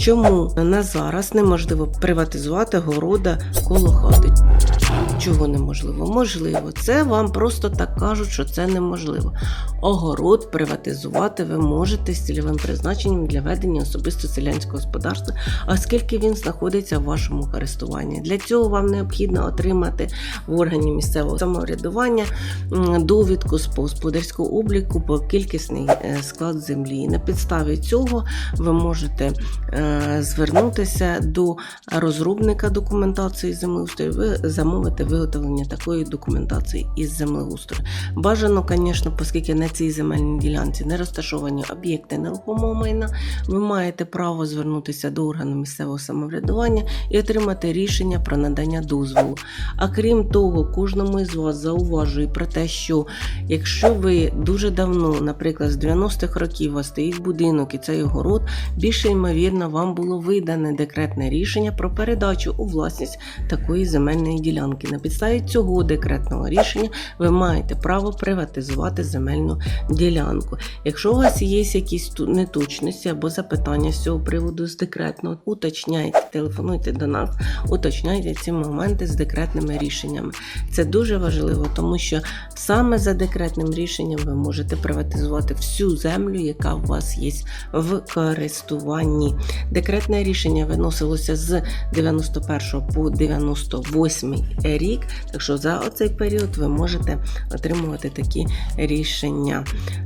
Чому на зараз неможливо приватизувати города коло хати? Чого неможливо? Можливо, це вам просто так кажуть, що це неможливо. Огород приватизувати ви можете з цільовим призначенням для ведення особисто селянського господарства, оскільки він знаходиться в вашому користуванні. Для цього вам необхідно отримати в органі місцевого самоврядування довідку з господарського обліку по кількісний е, склад землі. На підставі цього ви можете е, звернутися до розробника документації землеустрою, замовити виготовлення такої документації із землеустрою. Бажано, звісно, оскільки на цій земельній ділянці не розташовані об'єкти нерухомого майна, ви маєте право звернутися до органу місцевого самоврядування і отримати рішення про надання дозволу. А крім того, кожному із вас зауважую про те, що якщо ви дуже давно, наприклад, з 90-х років у вас стоїть будинок і цей огород, більше ймовірно, вам було видане декретне рішення про передачу у власність такої земельної ділянки. На підставі цього декретного рішення ви маєте право приватизувати земельну ділянку. Якщо у вас є якісь неточності або запитання з цього приводу з декретного, уточняйте, телефонуйте до нас, уточняйте ці моменти з декретними рішеннями. Це дуже важливо, тому що саме за декретним рішенням ви можете приватизувати всю землю, яка у вас є в користуванні. Декретне рішення виносилося з 91 по 98 рік. Так що за оцей період ви можете отримувати такі рішення.